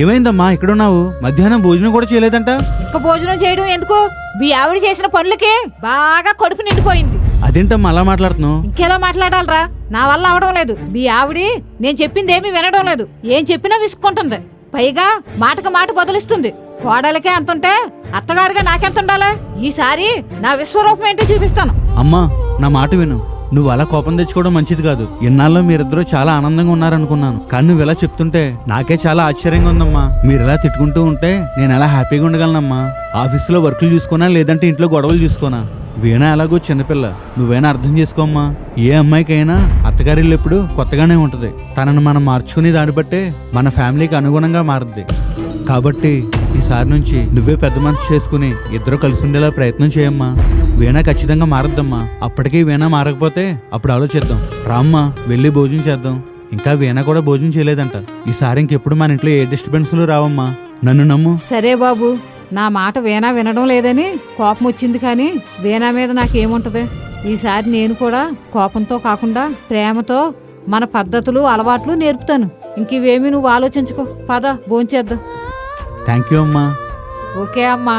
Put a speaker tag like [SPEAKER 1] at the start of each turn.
[SPEAKER 1] ఏమైందమ్మా? ఎక్కడున్నావు? మధ్యాహ్నం భోజనం కూడా చేయలేదంట?
[SPEAKER 2] ఇంక భోజనం చేయడం ఎందుకు? మీ ఆవిడ చేసిన పనులకే బాగా కడుపు నిండిపోయింది.
[SPEAKER 1] అదేంటమ్మా అలా మాట్లాడుతున్నావు?
[SPEAKER 2] ఇంకెలా మాట్లాడాలరా? నా వల్ల అవడం లేదు. మీ ఆవిడి నేను చెప్పింది ఏమీ వినడం లేదు. ఏం చెప్పినా విసుక్కుంటుంది. పైగా మాటకు మాట బదులిస్తుంది. కోడలకే అంతుంటే అత్తగారిగా నాకెంత ఉండాలి? ఈసారి నా విశ్వరూపం ఏంటో చూపిస్తాను.
[SPEAKER 1] అమ్మా నా మాట విను. నువ్వు అలా కోపం తెచ్చుకోవడం మంచిది కాదు. ఇన్నాళ్ళు మీరిద్దరూ చాలా ఆనందంగా ఉన్నారనుకున్నాను. కానీ నువ్వు ఇలా చెప్తుంటే నాకే చాలా ఆశ్చర్యంగా ఉందమ్మా. మీరు ఇలా తిట్టుకుంటూ ఉంటే నేను ఎలా హ్యాపీగా ఉండగలనమ్మా? ఆఫీసులో వర్కులు చూసుకోనా లేదంటే ఇంట్లో గొడవలు చూసుకోనా? వీణ ఎలాగో చిన్నపిల్ల. నువ్వైనా అర్థం చేసుకోమ్మా. ఏ అమ్మాయికైనా అత్తగారిల్లు ఎప్పుడు కొత్తగానే ఉంటుంది. తనను మనం మార్చుకునే దాన్ని బట్టే మన ఫ్యామిలీకి అనుగుణంగా మారుద్ది. కాబట్టి ఈసారి నుంచి నువ్వే పెద్ద మనసు చేసుకుని ఇద్దరు కలిసి ఉండేలా ప్రయత్నం చేయమ్మా. వీణ ఖచ్చితంగా మారద్దమ్మా. అప్పటికీ వీణ మారకపోతే అప్పుడు ఆలోచిద్దాం. రామ్మా వెళ్ళి భోజనం చేద్దాం. ఇంకా వీణ కూడా భోజనం చేయలేదంట. ఈసారి ఇంకెప్పుడు మన ఇంట్లో ఏ డిస్టర్బెన్స్లు రావమ్మా. నన్ను నమ్ము.
[SPEAKER 2] సరే బాబు నా మాట వీణా వినడం లేదని కోపం వచ్చింది కానీ వీణా మీద నాకేముంటది? ఈసారి నేను కూడా కోపంతో కాకుండా ప్రేమతో మన పద్ధతులు అలవాట్లు నేర్పుతాను. ఇంకేమీ నువ్వు ఆలోచించుకో. పద భోంచేద్దాం.
[SPEAKER 1] థ్యాంక్ యూ అమ్మా.
[SPEAKER 2] ఓకే అమ్మా.